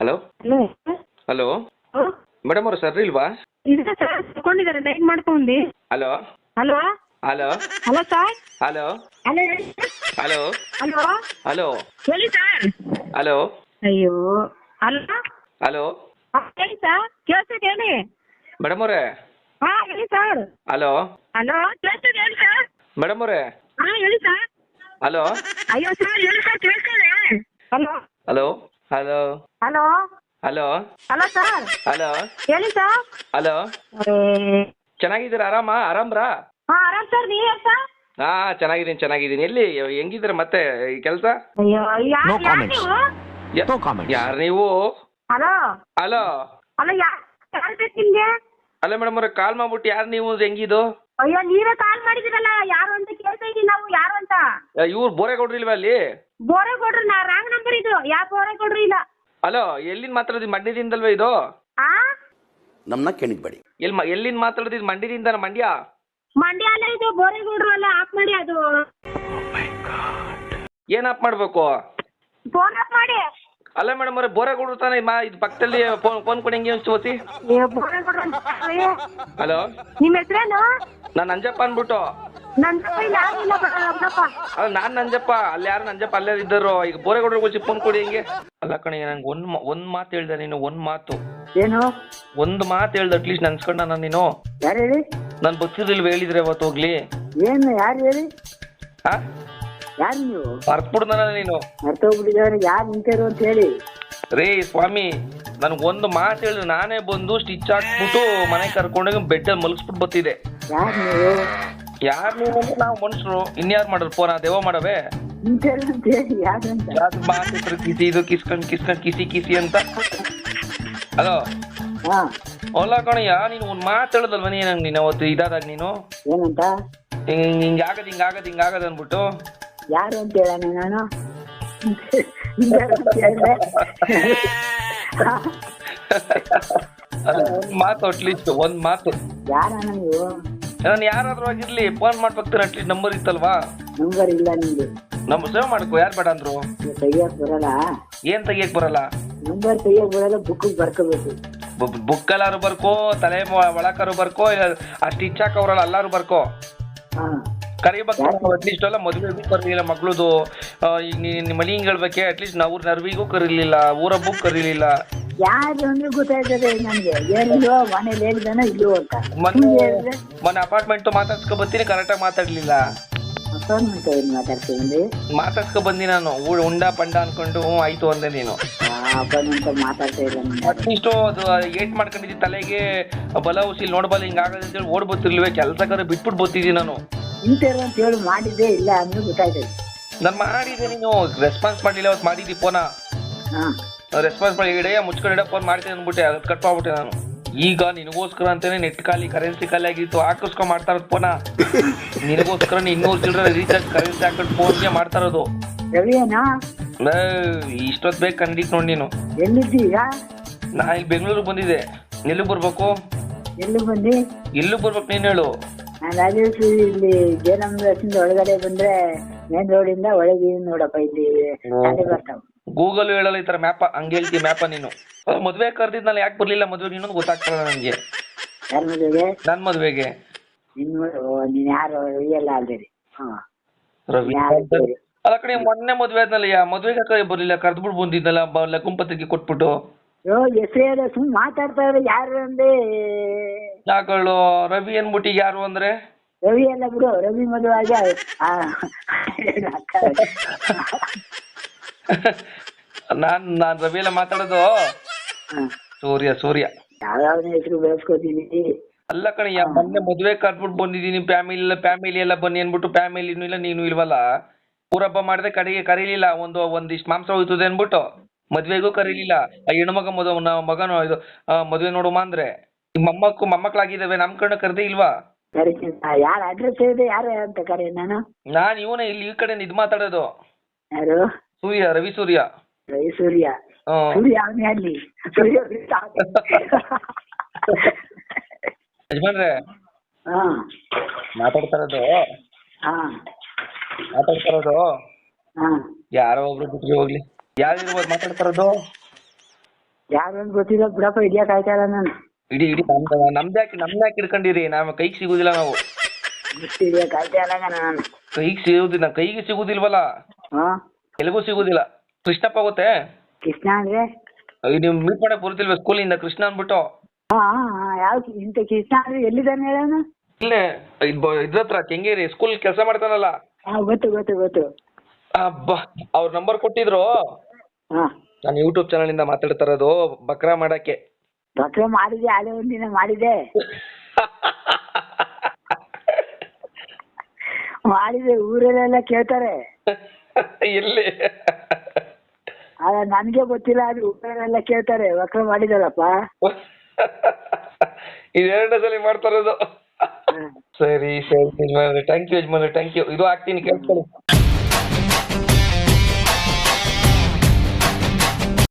Hello? Hello? Hello madam ಅವರು sir ಇಲ್ವಾ? ಇಲ್ಲ ಸರ್ ತಕೊಂಡಿದ್ದಾರೆ ನೈಟ್ ಮಾಡ್ಕೊಂಡಿ. Hello? Hello? Hello? Hello sir? Hello? Hello hello? Hello? Hello? ಹೇಳಿ ಸರ್. ಹಲೋ? ಅಯ್ಯೋ ಹಲೋ? ಹಲೋ? ಹೇಳಿ ಸರ್ ಕೇಳ್ತದೆ ಹೇಳಿ. ಮೇಡಮ್ ಅವರೇ? ಹಾಂ ಹೇಳಿ ಸರ್. ಹಲೋ? ಹಲೋ ಕೇಳ್ತದೆ ಹೇಳಿ ಸರ್. ಮೇಡಮ್ ಅವರೇ? ಹಾಂ ಹೇಳಿ ಸರ್. ಹಲೋ? ಅಯ್ಯೋ ಸರ್ ಹೇಳಿ ಸರ್ ಕೇಳ್ತದೆ hello? Hello? Hello. Hello. Hello. Hello sir. Hello. ಹೇಳಿ ಸರ್. ಹಲೋ. ಚೆನ್ನಾಗಿದ್ದೀರಾ? ಆರಾಮ? ಆರಾಮ್ರಾ? ಹಾ ಆರಾಮ್ ಸರ್. ನೀವು ಯಾರು ಸರ್? ಹಾ ಚೆನ್ನಾಗಿದ್ದೀನಿ ಚೆನ್ನಾಗಿದ್ದೀನಿ. ಎಲ್ಲಿ ಹೆಂಗಿದ್ರ ಮತ್ತೆ ಈ ಕೆಲಸ? ಅಯ್ಯೋ ಯಾರು No ಯಾರು comments. ನೀವು? No comments. ಯಾರು ನೀವು? ಹಲೋ. ಹಲೋ. ಹಲೋ ಯಾರು ಯಾರು ಬೇಕು ನಿಮಗೆ? ಅಲ್ಲ ಮೇಡಮ್ ಅವ್ರೆ ಕಾಲ್ ಮಾಡ್ಬಿಟ್ಟು ಯಾರು ನೀವು ಹೆಂಗಿದು ಅಯ್ಯೋ ನೀವೇ ಕಾಲ್ ಮಾಡಿದಿರಲ್ಲ ಯಾರು ಅಂತ ಕೇಳ್ತಾ ಇದೀವಿ ನಾವು. ಯಾರು ಅಂತ? ಇವ್ರು ಕೊಡ್ರಿ ಇಲ್ವಾ ಅಲ್ಲಿ? ಬೋರೆ ಕೊಡ್ರಿ ನಾ ರಾಂಗ್ ನಂಬರ್ ಇದು ಯಾವ ಫೋನೇ ಕೊಡ್ರಿ ಇಲ್ಲ. ಹಲೋ ಎಲ್ಲಿಂದ ಮಾತಾಡೋದು ಮಂಡ್ಯದಿಂದಲ್ವಾ ಇದು? ಆ? ನಮ್ಮನ್ನ ಕೆಣಿಕಬೇಡಿ ಎಲ್ಲಿ ಮ- ಎಲ್ಲಿಂದ ಮಾತಾಡೋದು ಮಂಡ್ಯದಿಂದ ಮಂಡ್ಯ? ಮಂಡ್ಯ ಅಲ್ಲ ಇದು ಬೋರೆಗೌಡ್ರು ಅಲ್ಲ ಆಫ್ ಮಾಡಿ ಅದು. ಏನ್ ಆಪ್ ಮಾಡ್ಬೇಕು? ಫೋನ್ ಆಫ್ ಮಾಡಿ. ಅಲ್ಲ ಮೇಡಮ್ ಅವ್ರೆ ಬೋರೇಗೌಡ್ರು ತಾನೇ ಮಾ ಇದು ಪಕ್ಕದಲ್ಲಿ ಫೋನ್ ಫೋನ್ ಕೊಡಿ ಹೆಂಗೆ ತೋರಿಸಿ ಏ ಬೋರೆಗೌಡ್ರು ಅಂತ ಹೇಳ್ರಿ. ಹಲೋ? ನಿಮ್ಮ ಹೆಸರೇನು? ನಾನು ಅಂಜಪ್ಪ ಅಂದ್ಬಿಟ್ಟು. ಅಲ್ಲ ನಾನ್ ನಂಜಪ್ಪ ಅಲ್ಲಿ ಯಾರು ನಂಜಪ್ಪ ಅಲ್ಲೇ ಇದ್ದರು. ಈಗ ಬೋರೆಗೌಡರು ಚಿಪ್ಪನ್ ಫೋನ್ ಕೊಡಿ ಹೆಂಗೆ. ಅಲ್ಲ ಕಣೆ ನಂಗೆ ಒಂದ್ ಮಾ- ಒಂದ್ ಮಾತು ಹೇಳ್ದೆ ನೀನು ಒಂದ್ ಮಾತು. ಏನು? ಒಂದ್ ಮಾತು ಹೇಳ್ದೆ ಅಟ್ಲೀಸ್ಟ್ ನನ್ಸ್ಕೊಂಡ ನಾನು ನೀನು. ಯಾರು ಹೇಳಿ? ನಾನು ಗೊತ್ತಿರ್ಲಿಲ್ವ ಹೇಳಿದ್ರೆ ಅವತ್ತು ಹೋಗ್ಲಿ? ಏನು ಯಾರು ಹೇಳಿ? ಹಾ? ಯಾರು ನೀವು? ನೀನು. ಮರ್ತೋಗ್ಬಿಟ್ಟಿದ್ದಾರೆ ಯಾರು ನಿಂತಿರು ಅಂತ ಹೇಳಿ. ರೇ ಸ್ವಾಮಿ ನನ್ಗೆ ಒಂದು ಮಾತು ಹೇಳಿದ್ರೆ ನಾನೇ ಬಂದು ಸ್ಟಿಚ್ ಹಾಕ್ಬಿಟ್ಟು ಮನೆ ಕರ್ಕೊಂಡೋಗಿ ಬೆಡ್ಡಲ್ಲಿ ಮಲಗಿಸ್ಬಿಟ್ಟು ಬತ್ತಿದೆ ಯಾರು ನೀವು? ಯಾರು ನೀವು ಅಂದ್ರೆ ನಾವು ಮನುಷ್ಯರು ಇನ್ಯಾರು ಮಾಡೋರು ಫೋನ್ ದೇವ ಮಾಡವೆ? ಯಾವ್ದು ಮಾತಿದ್ರು ಕಿಸಿ ಇದು ಕಿಸ್ಕೊಂಡ್ ಕಿಸ್ಕೊಂಡ್ ಕಿಸಿ ಕಿಸಿ ಅಂತ. ಹಲೋ ಅಲ್ಲ ಕಣಯ್ಯ ನೀನು ಒಂದು ಮಾತು ನೀನ್ ನೀನು ಅವತ್ತು ಇದಾದಾಗ ನೀನು? ಏನಂತ? ಹಿಂಗ್ ಹಿಂಗ್ ಆಗದ್ ಹಿಂಗ್ ಆಗದ್ ಹಿಂಗ್ ಆಗದ್ ಅಂದ್ಬಿಟ್ಟು. ಯಾರು ಅಂತ ಹೇಳೋಣ ನಾನು? ಮಾತು ಅಟ್ಲೀಸ್ಟ್ ಒಂದ್ ಮಾತು. ಯಾರ ನೀವು? ನಾನು ಯಾರಾದ್ರೂ ಆಗಿರ್ಲಿ ಫೋನ್ ಮಾಡ್ಬೇಕು ಅಟ್ಲೀಸ್ಟ್ ನಂಬರ್ ಇತ್ತಲ್ವಾ? ನಂಬರ್ ಇಲ್ಲ ನಿಮ್ದು ನಮ್ಮ ಸೇವ್ ಮಾಡ್ಕೋ ಯಾರು ಬೇಡ ಅಂದ್ರು? ತೆಗಿಯಕ್ ಬರಲ್ಲ? ಏನ್ ತೆಗಿಯಕ್ ಬರಲ್ಲ? ನಂಬರ್ ತೆಗಿಯಕ್ ಬರಲ್ಲ ಬುಕ್ ಬರ್ಕೋಬೇಕು. ಬುಕ್ ಎಲ್ಲಾರು ಬರ್ಕೋ ತಲೆ ಒಳಕಾರು ಬರ್ಕೋ ಆ ಸ್ಟಿಚ್ ಹಾಕೋರಲ್ಲ ಎಲ್ಲಾರು ಬರ್ಕೋ? ಕರಿಬೇಕು ಅಟ್ಲೀಸ್ಟ್ ಎಲ್ಲ ಮದುವೆಗೂ ಕರೀಲಿಲ್ಲ ಮಗಳದು. ನೀನ್ ಮನಿ ಹಿಂಗ್ ಹೇಳ್ಬೇಕೆ? ಅಟ್ಲೀಸ್ಟ್ ನಾವು ನರ್ವಿಗೂ ಕರೀಲಿಲ್ಲ ಊರ ಬುಕ್ ಕರೀಲಿಲ್ಲ. ಯಾರು ಅಂದ್ರೆ ಗೊತ್ತಾಯ್ತದೆ ನನ್ಗೆ ಏನಿಲ್ವೋ ಮನೇಲಿ ಹೇಳಿದಾನ ಇಲ್ಲೋ ಅಂತ. ಸುಮ್ನೆ ಹೇಳಿದ್ರೆ? ಮೊನ್ನೆ ಅಪಾರ್ಟ್ಮೆಂಟ್ ಮಾತಾಡ್ಸ್ಕೊ ಬರ್ತೀನಿ ಕರೆಕ್ಟಾಗಿ ಮಾತಾಡ್ಲಿಲ್ಲ. ಫೋನ್ ಅಂತ ಮಾತಾಡ್ತೀವಿ ಮಾತಾಡ್ಸ್ಕೊ ಬಂದಿ ನಾನು. ಊ- ಉಂಡ ಪಂಡ ಅನ್ಕೊಂಡು ಹ್ಞೂ ಆಯ್ತು ಅಂದೆ ನೀನು. ಅಂತ ಮಾತಾಡ್ತಾ ಇಲ್ಲ. ಅಟ್ಲೀಸ್ಟ್ ಅದು ಏಟ್ ಮಾಡ್ಕೊಂಡಿದ್ದಿ ತಲೆಗೆ ಬಲ ಉಸಿಲ್ ನೋಡ್ಬಲ್ಲ ಹಿಂಗಾಗದೆ ಅಂತೇಳಿ ಓಡ್ ಬರ್ತಿರ್ಲಿವೆ. ಕೆಲ್ಸಕ್ಕಾರ ಬಿಟ್ಬಿಟ್ಟು ಬರ್ತಿದ್ದಿ ನಾನು. ಇಂಥವ್ರು ಅಂತ ಹೇಳಿ ಮಾಡಿದ್ದೆ ಇಲ್ಲ ಅಂದ್ರೆ ಗೊತ್ತಾಯ್ತದೆ. ನಾನು ಮಾಡಿದ್ದೆ ನೀನು. ರೆಸ್ಪಾನ್ಸ್ ಮಾಡಿಲ್ಲ ಅವತ್ತು ಮಾಡಿದ್ದಿ ಫೋನ ಹಾ. ರೆಸ್ಪಾನ್ಸ್ ಮಾಡಿ ಇಡೇ ಮುಚ್ಕೊಂಡು ಫೋನ್ ಮಾಡ್ತೀನಿ ಅಂದ್ಬಿಟ್ಟೆ. ಅದು ಕಟ್ ಮಾಡ್ಬಿಟ್ಟೆ ನಾನು. ಈಗ ನಿನಗೋಸ್ಕರ ಅಂತಾನೆ ನೆಟ್ ಖಾಲಿ ಕರೆನ್ಸಿ ಖಾಲಿ ಆಗಿತ್ತು. ಹಾಕಿಸ್ಕೊಂಡ್ ಮಾಡ್ತಾ ಇರೋದು ಫೋನ ನಿನಗೋಸ್ಕರ ಇನ್ನೂರು ಚಿಲ್ಡ್ರ ರೀಚಾರ್ಜ್ ಕರೆನ್ಸಿ ಹಾಕೊಂಡು ಫೋನ್ಗೆ ಮಾಡ್ತಾ ಇರೋದು. ಇಷ್ಟೊತ್ತು ಬೇಕು ಕಂಡಿಕ್ ನೋಡಿ ನೀನು. ಎಲ್ಲಿದ್ದೀಯಾ? ನಾ ಇಲ್ಲಿ ಬೆಂಗಳೂರಿಗೆ ಬಂದಿದೆ ಎಲ್ಲಿಗೆ ಬರ್ಬೇಕು? ಎಲ್ಲಿ ಬಂದಿ ಎಲ್ಲೂ ಬರ್ಬೇಕು ನೀನು ಹೇಳು? ನಾನು ಇಲ್ಲಿ ಜಯನಗರದಿಂದ ಒಳಗಡೆ ಬಂದ್ರೆ ಮೇನ್ ರೋಡಿಂದ ಒಳಗೆ ನೋಡಪ್ಪ ಇಲ್ಲಿ ಬರ್ತಾವ ಗೂಗಲ್ ಹೇಳಲ್ಲ ಈ ತರ ಮ್ಯಾಪ ಹಂಗೆ ಹೇಳ್ತಿ ಮ್ಯಾಪ ನೀನು ಮದ್ವೆ ಕರೆದಿದ್ನಲ್ಲ ಯಾಕೆ ಬರಲಿಲ್ಲ ಮದ್ವೆ ಇನ್ನೊಂದು ಗೊತ್ತಾಗ್ತದ ನನಗೆ ನನ್ ಮದ್ವೆಗೆ. ನಿನ್ ನೀನ್ ರವಿ. ಅಲ್ಲ ಕಡೆ ಮೊನ್ನೆ ಮದ್ವೆ ಆದ್ನಲ್ಲ ಯಾ ಮದುವೆಗೆ ಕಡೆ ಬರ್ಲಿಲ್ಲ ಕರೆದ್ಬಿಟ್ಟು ಬಂದಿದ್ದಲ್ಲ ಲಗ್ನ ಪತ್ರಿಕೆ ಕೊಟ್ಬಿಟ್ಟು. ಹೆಸರು ಸುಮ್ ಮಾತಾಡ್ತಾ ಇದ್ದಾರೆ ಯಾರು ಯಾಕಳು ರವಿ ಅನ್ಬಿಟ್ಟು ಯಾರು ಅಂದ್ರೆ? ರವಿ ಅಲ್ಲ ಬಿಡು ರವಿ ಮದುವೆ ಆಗಿ ನಾನ್ ನಾನ್ ರವಿ ಎಲ್ಲ ಮಾತಾಡೋದು. ಸೂರ್ಯ ಸೂರ್ಯ. ಹೆಸರು ಬೆಳೆಸ್ಕೋತೀನಿ? ಅಲ್ಲ ಕಣಯ್ಯ ಮೊನ್ನೆ ಮದುವೆ ಕರ್ಬಿಟ್ಟು ಬಂದಿದ್ದೀನಿ ಫ್ಯಾಮಿಲಿ ಎಲ್ಲ ಫ್ಯಾಮಿಲಿ ಎಲ್ಲ ಬನ್ನಿ ಅನ್ಬಿಟ್ಟು ಫ್ಯಾಮಿಲಿನೂ ಇಲ್ಲ ನೀನು ಇಲ್ವಲ್ಲ? ಊರಬ್ಬ ಮಾಡಿದೆ ಕಡೆಗೆ ಕರೀಲಿಲ್ಲ ಒಂದು ಒಂದಿಷ್ಟು ಮಾಂಸ ಹೋಯ್ತದೆ ಅನ್ಬಿಟ್ಟು ಮದ್ವೆಗೂ ಕರೀಲಿಲ್ಲ. ಆ ಹೆಣ್ಮಗ ಮದ ಮಗನು ಇದು ಆ, ಮದ್ವೆ ನೋಡುಮ ಅಂದ್ರೆ. ಮೊಮ್ಮಕ್ಕು ಮೊಮ್ಮಕ್ಕಳು ಮೊಮ್ಮಕ್ಕಳಾಗಿದ್ದಾವೆ ನಮ್ ಕಣ್ಣು ಕರೆದೇ ಇಲ್ವಾ? ಸರಿ ಯಾರ ಅಡ್ರೆಸ್ ಹೇಳಿದೆ ಯಾರು ಅಂತ ಕರೆ ನಾನು? ನಾನ್ ಇವನೇ ಇಲ್ಲಿ ಈ ಕಡೆ ಇದು ಮಾತಾಡೋದು. ಯಾರು? ಸೂರ್ಯ ರವಿ ಸೂರ್ಯ. ರವಿ ಸೂರ್ಯ. ಹ್ಮ್ ಸೂರ್ಯ ಅವನೇ ಅಲ್ಲಿ ಸೂರ್ಯ ಬಿಟ್ಟ. ಯಜಮಾನ್ರೆ ಹಾ. ಮಾತಾಡ್ತಾ ಇರೋದು ಹಾ. ಮಾತಾಡ್ತಾ ಇರೋದು ಹಾ. ಯಾರೋ ಒಬ್ರು ಬಿಟ್ರಿ ಹೋಗ್ಲಿ. ಯಾರಿರ್ಬೋದು ಮಾತಾಡ್ತಾರದು ಯಾರು ಅಂತ ಗೊತ್ತಿಲ್ಲ ಬಿಡಪ್ಪ ಹಿಡಿಯಕ್ ಇಲ್ಲ ನಾನು. ಇಡೀ ಇಡೀ ನಮ್ದು ನಮ್ದು ಯಾಕೆ ನಮ್ದು ಯಾಕೆ ಹಿಡ್ಕೊಂಡಿರಿ? ನಮ್ಮ ಕೈಗೆ ಸಿಗುದಿಲ್ಲ ನಾವು. ಬಿಟ್ಟು ಹಿಡಿಯಕ್ ನಾನು. ಕೈಗೆ ಸಿಗುದಿಲ್ಲ ಕೈಗೆ ಸಿಗುದಿಲ್ವಲ್ಲ? ಹಾ. ಎಲ್ಲಿಗೂ ಸಿಗುದಿಲ್ಲ. ಕೃಷ್ಣಪ್ಪ ಗೊತ್ತೇ? ಕೃಷ್ಣ ಅಂದ್ರೆ? ನೀವು ಮೀಟ್ ಮಾಡಕ್ ಬರ್ತಿಲ್ವ ಸ್ಕೂಲಿಂದ ಕೃಷ್ಣ ಅಂದ್ಬಿಟ್ಟು? ಹಾ ಹಾ ಯಾವ ಇಂತ ಕೃಷ್ಣ ಅಂದ್ರೆ ಎಲ್ಲಿದ್ದಾನೆ ಹೇಳೋಣ ಇಲ್ಲೇ ಇದ್ ಇದ್ರ ಕೆಂಗೇರಿ ಸ್ಕೂಲ್ ಕೆಲಸ ಮಾಡ್ತಾನಲ್ಲ. ಹಾ ಗೊತ್ತು ಗೊತ್ತು ಗೊತ್ತು. ಅಬ್ಬಾ ಅವ್ರ ನಂಬರ್ ಕೊಟ್ಟಿದ್ರು. ಹಾ. ನಾನು ಯೂಟ್ಯೂಬ್ ಚಾನಲ್ ಇಂದ ಮಾತಾಡ್ತಾ ಇರೋದು ಬಕ್ರಾ ಮಾಡಕ್ಕೆ. ಬಕ್ರ ಮಾಡಿದೆ ಅದೇ ಒಂದಿನ ಮಾಡಿದೆ. ಮಾಡಿದೆ ಊರಲ್ಲೆಲ್ಲ ಕೇಳ್ತಾರೆ. ಎಲ್ಲಿ ಆಗ ನನ್ಗೆ ಗೊತ್ತಿಲ್ಲ ಅದು ಎಲ್ಲ ಕೇಳ್ತಾರೆ ವಕ್ರ ಮಾಡಿದಾರಪ್ಪ. ಇದೆರಡನೇ ಸಲ ಮಾಡ್ತಾ ಇರೋದು ಸರಿ ಸರಿ ಯಜಮಾನ್ರೆ ಥ್ಯಾಂಕ್ ಯು ಯಜಮಾನ್ರೆ ಥ್ಯಾಂಕ್ ಯು ಇದು ಹಾಕ್ತೀನಿ ಕೇಳ್ಕೊಳ್ಳಿ.